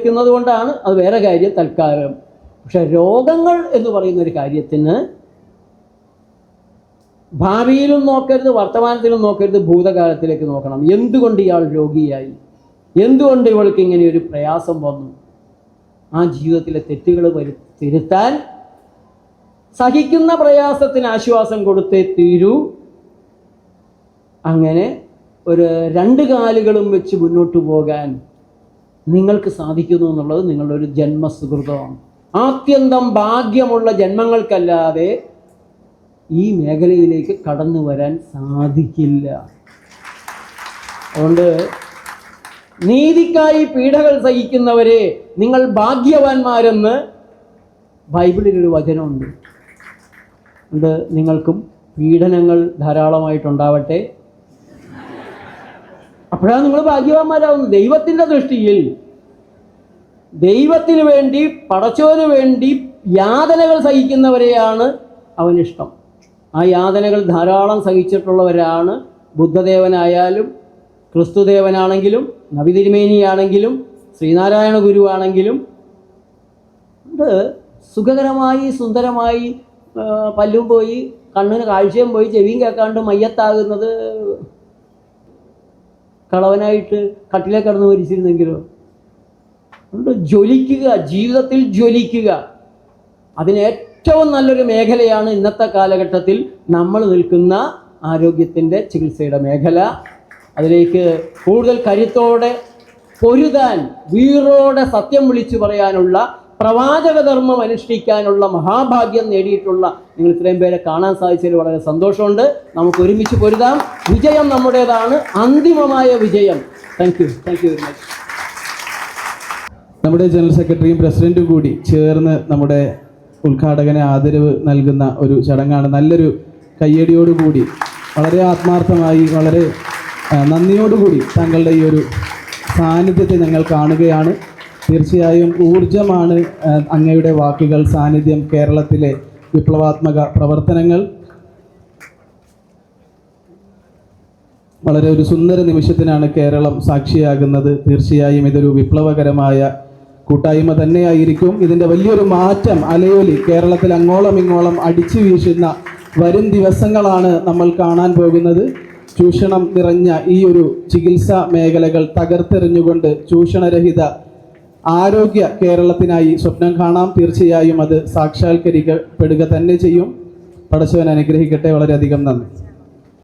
വെക്കുന്നത് കൊണ്ടാണ് അത് വേറെ കാര്യം തൽക്കാലം. പക്ഷെ രോഗങ്ങൾ എന്ന് പറയുന്ന ഒരു കാര്യത്തിന് ഭാവിയിലും നോക്കരുത് വർത്തമാനത്തിലും നോക്കരുത് ഭൂതകാലത്തിലേക്ക് നോക്കണം. എന്തുകൊണ്ട് ഇയാൾ രോഗിയായി? എന്തുകൊണ്ട് ഇവൾക്ക് ഇങ്ങനെ ഒരു പ്രയാസം വന്നു? ആ ജീവിതത്തിലെ തെറ്റുകൾ വരു തിരുത്താൻ സഹിക്കുന്ന പ്രയാസത്തിന് ആശ്വാസം കൊടുത്തേ തീരൂ. അങ്ങനെ ഒരു രണ്ട് കാലുകളും വെച്ച് മുന്നോട്ട് പോകാൻ നിങ്ങൾക്ക് സാധിക്കുന്നു എന്നുള്ളത് നിങ്ങളുടെ ഒരു ജന്മസുഹൃതമാണ്. ആത്യന്തം ഭാഗ്യമുള്ള ജന്മങ്ങൾക്കല്ലാതെ ഈ മേഖലയിലേക്ക് കടന്നു വരാൻ സാധിക്കില്ല. അതുകൊണ്ട് നീതിക്കായി പീഡകൾ സഹിക്കുന്നവരെ നിങ്ങൾ ഭാഗ്യവാന്മാരെന്ന് ബൈബിളിലൊരു വചനമുണ്ട്. അത് നിങ്ങൾക്കും പീഡനങ്ങൾ ധാരാളമായിട്ടുണ്ടാവട്ടെ. അപ്പോഴാണ് നിങ്ങൾ ഭാഗ്യവാന്മാരാകുന്നത് ദൈവത്തിന്റെ ദൃഷ്ടിയിൽ ദൈവത്തിന് വേണ്ടി പടച്ചോന് വേണ്ടി യാതനകൾ സഹിക്കുന്നവരെയാണ് അവനിഷ്ടം. ആ യാതനകൾ ധാരാളം സഹിച്ചിട്ടുള്ളവരാണ് ബുദ്ധദേവനായാലും ക്രിസ്തുദേവനാണെങ്കിലും നബിതിരുമേനിയാണെങ്കിലും ശ്രീനാരായണ ഗുരുവാണെങ്കിലും. അത് സുഖകരമായി സുന്ദരമായി പല്ലും പോയി കണ്ണിന് കാഴ്ചയും പോയി ചെവിയും കേൾക്കാണ്ട് മയ്യത്താകുന്നത് കളവനായിട്ട് കട്ടിലേ കടന്ന് മരിച്ചിരുന്നെങ്കിലോ? അതുകൊണ്ട് ജ്വലിക്കുക ജീവിതത്തിൽ ജ്വലിക്കുക. അതിന് ഏറ്റവും നല്ലൊരു മേഖലയാണ് ഇന്നത്തെ കാലഘട്ടത്തിൽ നമ്മൾ നിൽക്കുന്ന ആരോഗ്യത്തിന്റെ ചികിത്സയുടെ മേഖല. അതിലേക്ക് കൂടുതൽ കരുത്തോടെ പൊരുതാൻ വീറോടെ സത്യം വിളിച്ചു പറയാനുള്ള പ്രവാചകധർമ്മം അനുഷ്ഠിക്കാനുള്ള മഹാഭാഗ്യം നേടിയിട്ടുള്ള നിങ്ങൾ ഇത്രയും പേരെ കാണാൻ സാധിച്ചതിൽ വളരെ സന്തോഷമുണ്ട്. നമുക്ക് ഒരുമിച്ച് പൊരുതാം. വിജയം നമ്മുടേതാണ്. അന്തിമമായ വിജയം. Thank you thank you very much നമ്മുടെ ജനറൽ സെക്രട്ടറിയും പ്രസിഡന്റും കൂടി ചേർന്ന് നമ്മുടെ ഉദ്ഘാടകന് ആദരവ് നൽകുന്ന ഒരു ചടങ്ങാണ്. നല്ലൊരു കയ്യടിയോടുകൂടി വളരെ ആത്മാർത്ഥമായി വളരെ നന്ദിയോടുകൂടി താങ്കളുടെ ഈ ഒരു സാന്നിധ്യത്തെ ഞങ്ങൾ കാണുകയാണ്. തീർച്ചയായും ഊർജമാണ് അങ്ങയുടെ വാക്കുകൾ സാന്നിധ്യം കേരളത്തിലെ വിപ്ലവാത്മക പ്രവർത്തനങ്ങൾ. വളരെ ഒരു സുന്ദര നിമിഷത്തിനാണ് കേരളം സാക്ഷിയാകുന്നത്. തീർച്ചയായും ഇതൊരു വിപ്ലവകരമായ കൂട്ടായ്മ തന്നെയായിരിക്കും. ഇതിന്റെ വലിയൊരു മാറ്റം അലയൊലി കേരളത്തിൽ അങ്ങോളം ഇങ്ങോളം അടിച്ചു വീശുന്ന വരും ദിവസങ്ങളാണ് നമ്മൾ കാണാൻ പോകുന്നത്. ചൂഷണം നിറഞ്ഞ ഈ ഒരു ചികിത്സാ മേഖലകൾ തകർത്തെറിഞ്ഞുകൊണ്ട് ചൂഷണരഹിത ആരോഗ്യ കേരളത്തിനായി സ്വപ്നം കാണാം. തീർച്ചയായും അത് സാക്ഷാത്കരിക്കപ്പെടുക തന്നെ ചെയ്യും. പടച്ചവൻ അനുഗ്രഹിക്കട്ടെ. വളരെയധികം നന്ദി.